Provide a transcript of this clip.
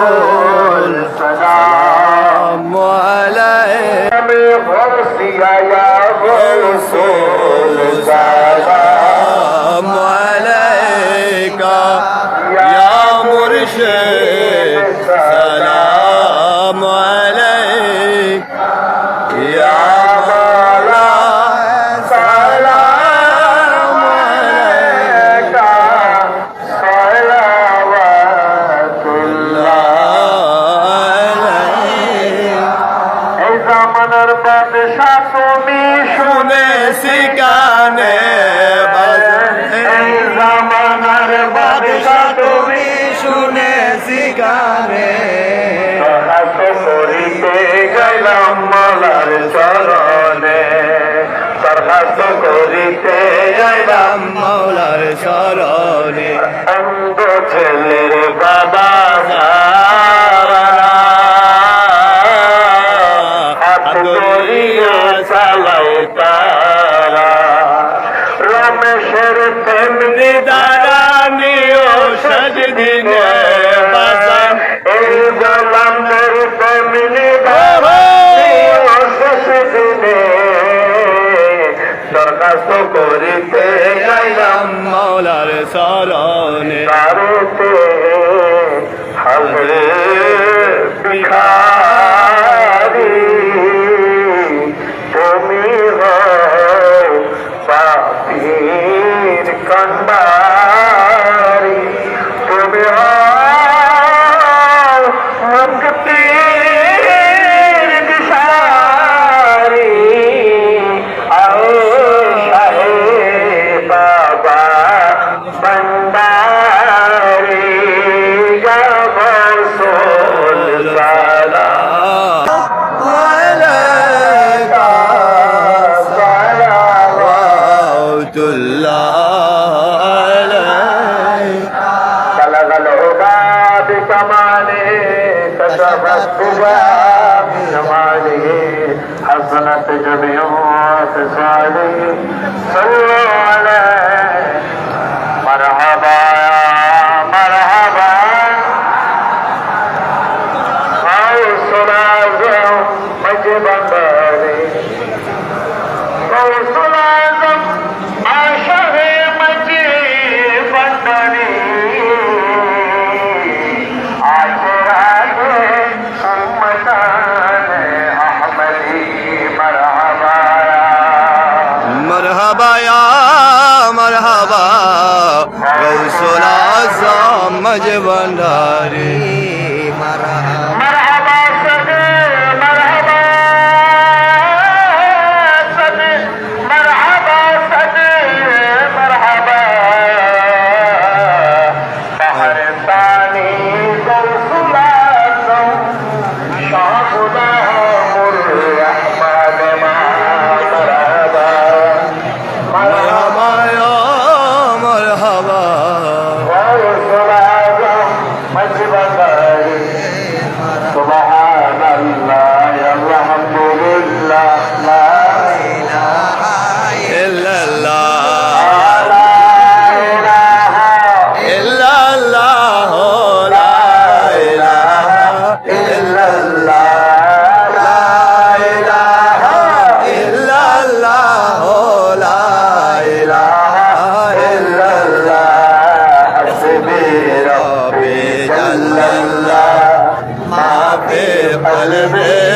রসুল সালাম রসুল সালাম আলাইকা ইয়া মুর্শিদ সালাম আলাইকা ইয়া মাওলা দরখাস্ত করিতে গেলাম মালার চরণে। দরখাস্ত করিতে গেলাম মাওলার চরণে। অন্ধ ছেলের বাবা চালাই তারা। রমেশের তেমনি দাঁড়ানিও সজদিনে করিতে যাইলাম। মাওলার সরণে তারতে হাজরে বিহারি তুমি হো পাপীর কন্দারি بكماله كشف التجى من جماله حسنت جميع خصاله صلوا عليه रसोला सां मज भंडारी महाराज কে বলবে